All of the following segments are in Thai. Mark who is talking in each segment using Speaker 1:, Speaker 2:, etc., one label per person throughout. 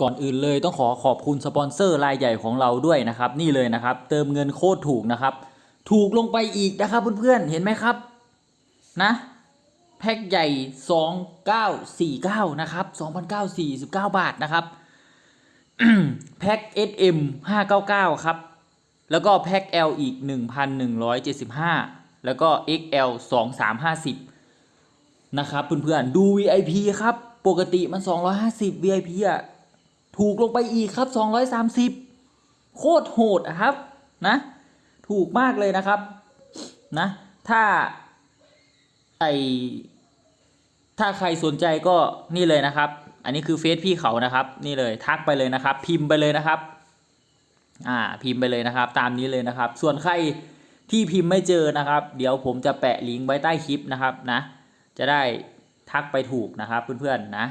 Speaker 1: ก่อนอื่นเลยต้องขอขอบคุณสปอนเซอร์รายใหญ่ของเราด้วยนะครับ นี่เลยนะครับ เติมเงินโคตรถูกนะครับ ถูกลงไปอีกนะครับเพื่อนๆเห็นไหมครับนะแพ็คใหญ่ 2949 นะครับ 2,949 บาทนะครับ แพ็ค SM 599 ครับ แล้วก็แพ็ค L อีก 1,175 แล้วก็ XL 2350 นะครับเพื่อนๆ ดู VIP ครับ ปกติมัน 250 VIP อะ ถูกลงไปอีกครับ 230 โคตรโหดครับนะ ถูกมากเลยนะครับนะ ถ้าไอถ้าใครสนใจก็นี่เลยนะครับ อันนี้คือเฟซพี่เขานะครับ นี่เลยทักไปเลยนะครับ พิมพ์ไปเลยนะครับ อ่าพิมพ์ไปเลยนะครับ ตามนี้เลยนะครับ ส่วนใครที่พิมพ์ไม่เจอนะครับ เดี๋ยวผมจะแปะลิงก์ไว้ใต้คลิปนะครับนะ จะได้ทักไปถูกนะครับเพื่อนๆนะ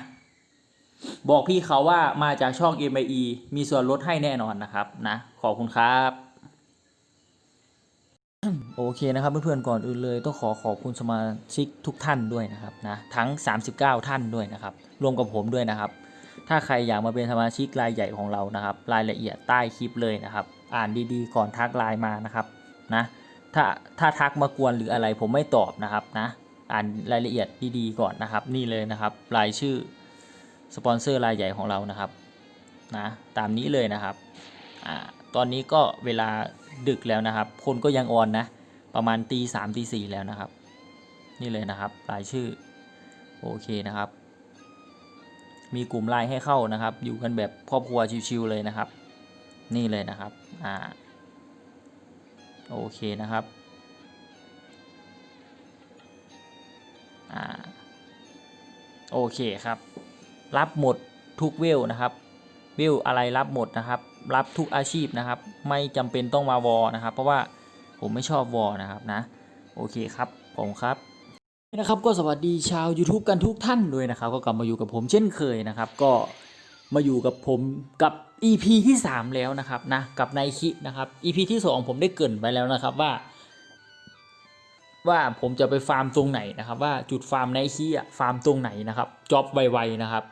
Speaker 1: บอกพี่เขาว่ามาจากช่อง m i e มีส่วนลดให้แน่นอนนะครับนะ ขอบคุณครับโอเคนะครับเพื่อนๆก่อนอื่นเลยต้องขอขอบคุณสมาชิกทุกท่านด้วยนะครับนะทั้ง 39 ท่านด้วยนะครับ รวมกับผมด้วยนะครับ ถ้าใครอยากมาเป็นสมาชิกรายใหญ่ของเรานะครับ รายละเอียดใต้คลิปเลยนะครับ อ่านดีๆ ก่อนทักไลน์มานะครับนะถ้าถ้าทักมากวนหรืออะไรผมไม่ตอบนะครับนะ อ่านรายละเอียดดีๆก่อนนะครับ นี่เลยนะครับรายชื่อ สปอนเซอร์รายใหญ่ของเรานะครับนะตามนี้เลยนะครับอ่าตอนนี้ก็เวลาดึกแล้วนะครับ คนก็ยังออนนะ ประมาณตีสามตีสี่แล้วนะครับ นี่เลยนะครับรายชื่อโอเคนะครับ มีกลุ่มไลน์ให้เข้านะครับ อยู่กันแบบครอบครัวชิวๆเลยนะครับ นี่เลยนะครับอ่าโอเคนะครับอ่าโอเคครับ รับหมดทุกเวลนะครับ เวลอะไรรับหมดนะครับ รับทุกอาชีพนะครับ ไม่จำเป็นต้องมาวอนะครับ เพราะว่าผมไม่ชอบวอนะครับนะ โอเคครับผมครับนะครับก็สวัสดีชาว YouTube กันทุกท่านด้วยนะครับ ก็กลับมาอยู่กับผมเช่นเคยนะครับ ก็มาอยู่กับผมกับ EP ที่ 3 แล้วนะครับนะกับไนคินะครับ EP ที่ 2 ผมได้เกินไปแล้วนะครับว่า ว่าผมจะไปฟาร์มตรงไหนนะครับ ว่าจุดฟาร์มไนคิอะฟาร์มตรงไหนนะครับจ็อบไวๆนะครับ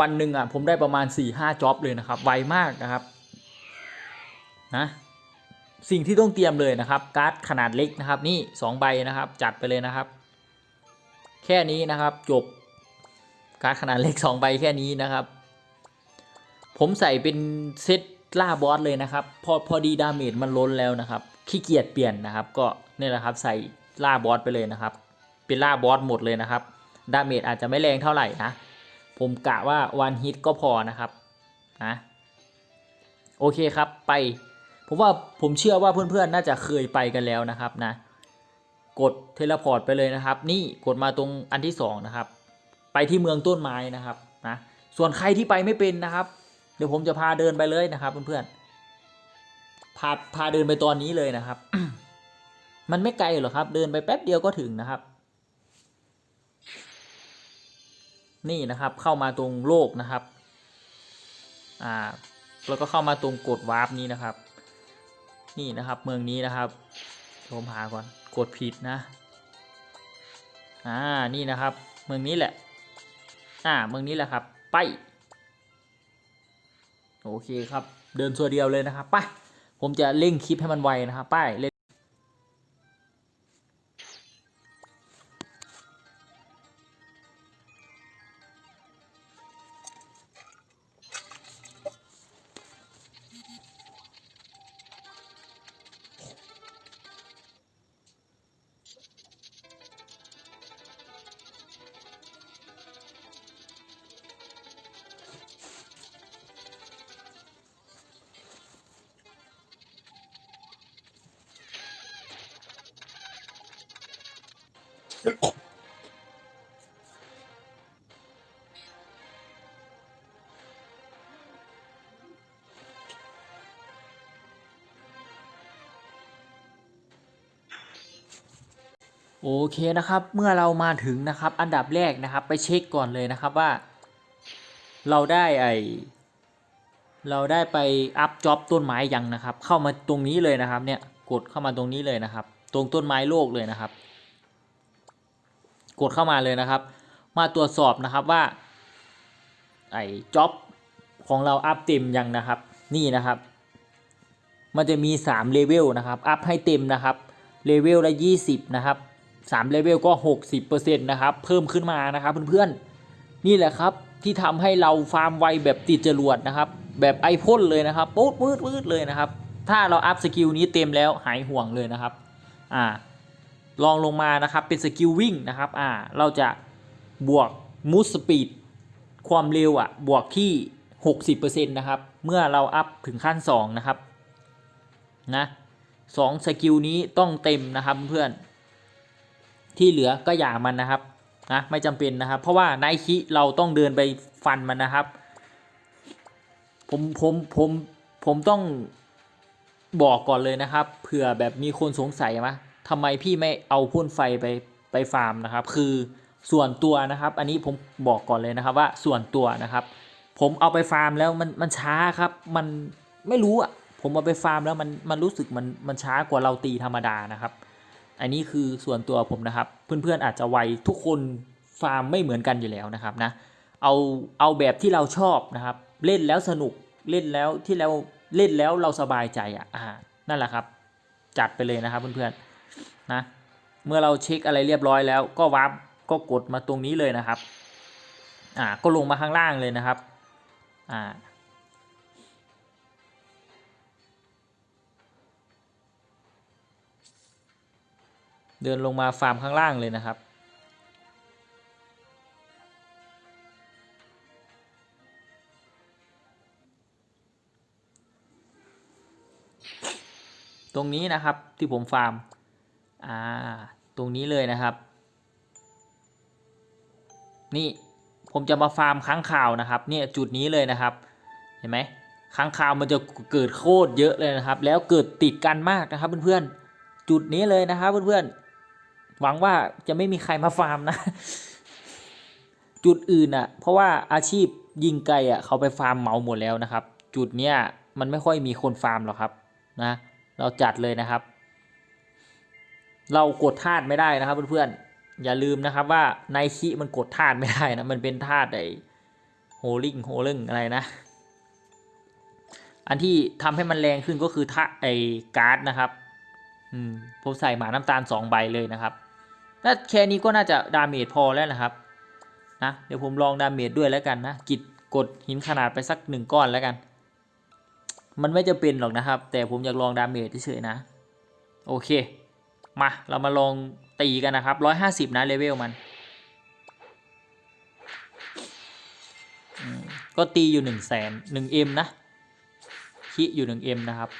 Speaker 1: วันหนึ่งอะผมได้ประมาณ4-5จ็อบเลยนะครับ ไวมากนะครับนะสิ่งที่ต้องเตรียมเลยนะครับ การ์ดขนาดเล็กนะครับ นี่2ใบนะครับ จัดไปเลยนะครับ แค่นี้นะครับจบการ์ดขนาดเล็ก 2 ใบแค่นี้นะครับ ผมใส่เป็นเซตล่าบอสเลยนะครับ พอพอดีดาเมจมันล้นแล้วนะครับขี้เกียจเปลี่ยนนะครับ ก็นี่แหละครับใส่ล่าบอสไปเลยนะครับ เป็นล่าบอสหมดเลยนะครับดาเมจอาจจะไม่แรงเท่าไหร่นะ ผมกะว่าวันฮิตก็พอนะครับนะโอเคครับไป ผมว่าผมเชื่อว่าเพื่อนๆน่าจะเคยไปกันแล้วนะครับนะ กดเทเลพอร์ตไปเลยนะครับ นี่กดมาตรงอันที่สองนะครับ ไปที่เมืองต้นไม้นะครับนะส่วนใครที่ไปไม่เป็นนะครับ เดี๋ยวผมจะพาเดินไปเลยนะครับเพื่อนๆพาพาเดินไปตอนนี้เลยนะครับ มันไม่ไกลหรอกครับ เดินไปแป๊บเดียวก็ถึงนะครับ นี่นะครับเข้ามาตรงโลกนะครับอ่าแล้วก็เข้ามาตรงกดวาร์ปนี้นะครับ นี่นะครับเมืองนี้นะครับผมหาก่อนกดผิดนะอ่านี่นะครับ เมืองนี้แหละอ่าเมืองนี้แหละครับ ไป โอเคครับ เดินตัวเดียวเลยนะครับไปผมจะเร่งคลิปให้มันไวนะครับ ไป โอเคนะครับ เมื่อเรามาถึงนะครับ อันดับแรกนะครับ ไปเช็คก่อนเลยนะครับว่า เราได้ไอเราได้ไปอัพจ็อบต้นไม้ยังนะครับ เข้ามาตรงนี้เลยนะครับ เนี่ยกดเข้ามาตรงนี้เลยนะครับ ตรงต้นไม้โลกเลยนะครับ กดเข้ามาเลยนะครับ มาตรวจสอบนะครับว่า ไอจ็อบของเราอัพเต็มยังนะครับ นี่นะครับ มันจะมี3เลเวลนะครับ อัพให้เต็มนะครับเลเวลละ20นะครับ 3เลเวลก็ 60%นะครับ เพิ่มขึ้นมานะครับเพื่อนๆ นี่แหละครับที่ทำให้เราฟาร์มไวแบบติดจรวดนะครับ แบบไอพ่นเลยนะครับปุ๊ดปืดปืดเลยนะครับ ถ้าเราอัพสกิลนี้เต็มแล้วหายห่วงเลยนะครับ อ่า ลองลงมานะครับเป็นสกิลวิ่งนะครับ อ่า เราจะบวกมูสสปีดความเร็วอะบวกที่ 60%นะครับ เมื่อเราอัพถึงขั้น 2 นะครับ นะสองสกิลนี้ต้องเต็มนะครับเพื่อน ที่เหลือก็อย่ามันนะครับนะไม่จำเป็นนะครับ เพราะว่าไนคิเราต้องเดินไปฟันมันนะครับ ผมผมผมผมต้องบอกก่อนเลยนะครับเผื่อแบบมีคนสงสัยมาทำไมพี่ไม่เอาพ่นไฟไปไปฟาร์มนะครับ คือส่วนตัวนะครับ อันนี้ผมบอกก่อนเลยนะครับว่าส่วนตัวนะครับ ผมเอาไปฟาร์มแล้วมันมันช้าครับ มันไม่รู้อะผมเอาไปฟาร์มแล้วมันมันรู้สึกมันมันช้ากว่าเราตีธรรมดานะครับ อันนี้คือส่วนตัวผมนะครับ เพื่อนๆอาจจะไวทุกคนฟาร์มไม่เหมือนกันอยู่แล้วนะครับนะเอาเอาแบบที่เราชอบนะครับ เล่นแล้วสนุกเล่นแล้วที่เราเล่นแล้วเราสบายใจอะอ่านั่นแหละครับ จัดไปเลยนะครับเพื่อนๆนะเมื่อเราเช็คอะไรเรียบร้อยแล้ว ก็วาร์ปก็กดมาตรงนี้เลยนะครับอ่าก็ลงมาข้างล่างเลยนะครับอ่า เดินลงมาฟาร์มข้างล่างเลยนะครับ ตรงนี้นะครับที่ผมฟาร์มอ่าตรงนี้เลยนะครับ นี่ผมจะมาฟาร์มค้างคาวนะครับเนี่ยจุดนี้เลยนะครับเห็นไหมค้างคาวมันจะเกิดโคตรเยอะเลยนะครับ แล้วเกิดติดกันมากนะครับเพื่อนๆจุดนี้เลยนะครับเพื่อนๆ หวังว่าจะไม่มีใครมาฟาร์มนะ จุดอื่นอะ เพราะว่าอาชีพยิงไก่อะเขาไปฟาร์มเหมาหมดแล้วนะครับ จุดเนี้ยมันไม่ค่อยมีคนฟาร์มหรอกครับนะ เราจัดเลยนะครับ เรากดธาตุไม่ได้นะครับเพื่อนๆอย่าลืมนะครับว่าไนคิมันกดธาตุไม่ได้นะมันเป็นธาตุไอโฮลิงโฮลิงอะไรนะอันที่ทำให้มันแรงขึ้นก็คือธาไอการ์ดนะครับ อืมผมใส่หมาน้ำตาลสองใบเลยนะครับ ถ้าแค่นี้ก็น่าจะดาเมจพอแล้วนะครับนะเดี๋ยวผมลองดาเมจด้วยแล้วกันนะกิดกดหินขนาดไปสักหนึ่งก้อนแล้วกัน มันไม่จะเป็นหรอกนะครับ แต่ผมอยากลองดาเมจเฉยๆนะ โอเค มาเรามาลองตีกันนะครับร้อยห้าสิบนะเลเวลมัน ก็ตีอยู่หนึ่งแสนหนึ่งเอ็มนะคิอยู่หนึ่งเอ็มนะครับ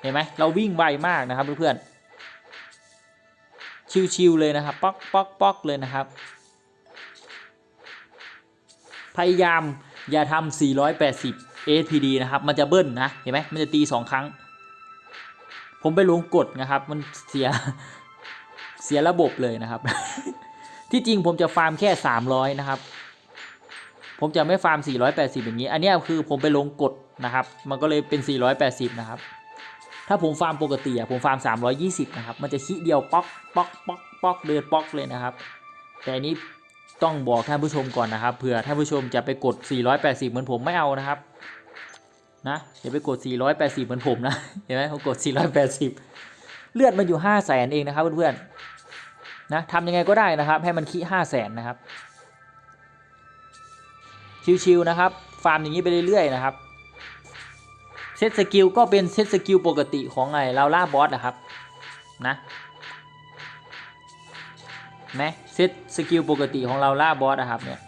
Speaker 1: เห็นไหมเราวิ่งไวมากนะครับเพื่อนๆ ชิวๆเลยนะครับป๊อกป๊อกป๊อกเลยนะครับ พยายามอย่าทำ480 APD นะครับ มันจะเบิ้ลนะ เห็นไหมมันจะตีสองครั้ง ผมไปลงกดนะครับ มันเสียเสียระบบเลยนะครับ ที่จริงผมจะฟาร์มแค่ 300 นะครับ ผมจะไม่ฟาร์ม 480 อย่างนี้ อันนี้คือผมไปลงกดนะครับ มันก็เลยเป็น 480 นะครับ ถ้าผมฟาร์มปกติอะผมฟาร์ม 320 นะครับ มันจะขี้เดียวป๊อกป๊อกป๊อกป๊อกเดินป๊อกเลยนะครับ แต่อันนี้ต้องบอกท่านผู้ชมก่อนนะครับเผื่อท่านผู้ชมจะไปกด 480 เหมือนผมไม่เอานะครับนะอย่าไปกด 480 เหมือนผมนะเห็นไหมผมกด 480 เลือดมันอยู่ 5 0 0แสนเองนะครับเพื่อนๆนะทำยังไงก็ได้นะครับ ให้มันขี้5 0 0แสนนะครับชิวๆนะครับ ฟาร์มอย่างนี้ไปเรื่อยๆนะครับ ซตสกิลก็เป็นเซตสกิลปกติของไงเราล่าบอสนะครับนะไหมเซตสกิลปกติของเราล่าบอสนะครับเนี่ย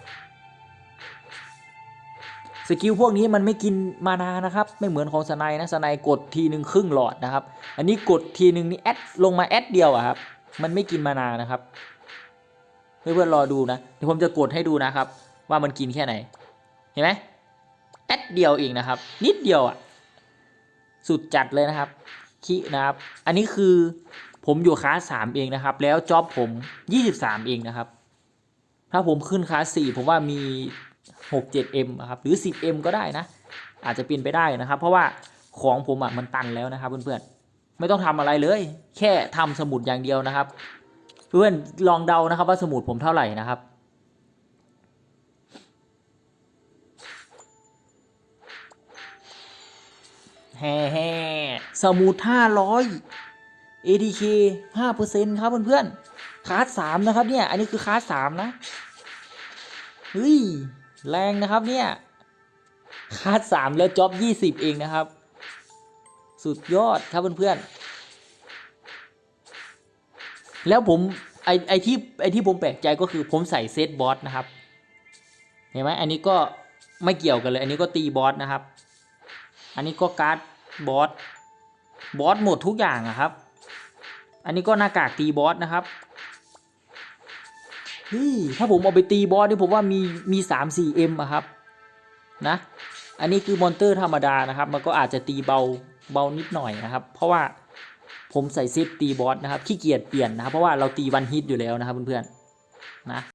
Speaker 1: สกิลพวกนี้มันไม่กินมานานะครับ ไม่เหมือนของสไนนะสไนกดทีหนึ่งครึ่งหลอดนะครับ อันนี้กดทีหนึ่งนี่แอดลงมาแอดเดียวอะครับ มันไม่กินมานานะครับเพื่อนๆรอดูนะเดี๋ยวผมจะกดให้ดูนะครับ ว่ามันกินแค่ไหน เห็นไหมแอดเดียวเองนะครับ นิดเดียวอะ สุดจัดเลยนะครับคินะครับ อันนี้คือผมอยู่คลาสสามเองนะครับ แล้วจ็อบผมยี่สิบสามเองนะครับ ถ้าผมขึ้นคลาสสี่ผมว่ามี 67M อะครับ หรือ 10M ก็ได้นะ อาจจะเป็นไปได้นะครับ เพราะว่าของผมอะมันตันแล้วนะครับ เพื่อนๆ ไม่ต้องทำอะไรเลย แค่ทำสมุดอย่างเดียวนะครับ เพื่อนลองเดานะครับว่าสมุดผมเท่าไหร่นะครับ แฮ่แฮ่สมุดห้าร้อย ADK ห้าเปอร์เซ็นต์ครับเพื่อนๆคลาสสามนะครับเนี่ย อันนี้คือคลาสสามนะ เฮ้ย แรงนะครับเนี่ยคลาสสามแล้วจ็อบยี่สิบเองนะครับ สุดยอดครับเพื่อนๆ แล้วผมไอไอที่ไอที่ผมแปลกใจก็คือผมใส่เซตบอสนะครับ เห็นไหมอันนี้ก็ไม่เกี่ยวกันเลย อันนี้ก็ตีบอสนะครับ อันนี้ก็การ์ด บอสบอสหมดทุกอย่างอะครับ อันนี้ก็หน้ากากตีบอสนะครับเฮ้ยถ้าผมเอาไปตีบอสนี่ผมว่ามีมีสามสี่เอ็มอะครับนะอันนี้คือมอนเตอร์ธรรมดานะครับ มันก็อาจจะตีเบาเบานิดหน่อยนะครับ เพราะว่าผมใส่เซตตีบอสนะครับขี้เกียจเปลี่ยนนะครับ เพราะว่าเราตีวันฮิตอยู่แล้วนะครับเพื่อนๆนะ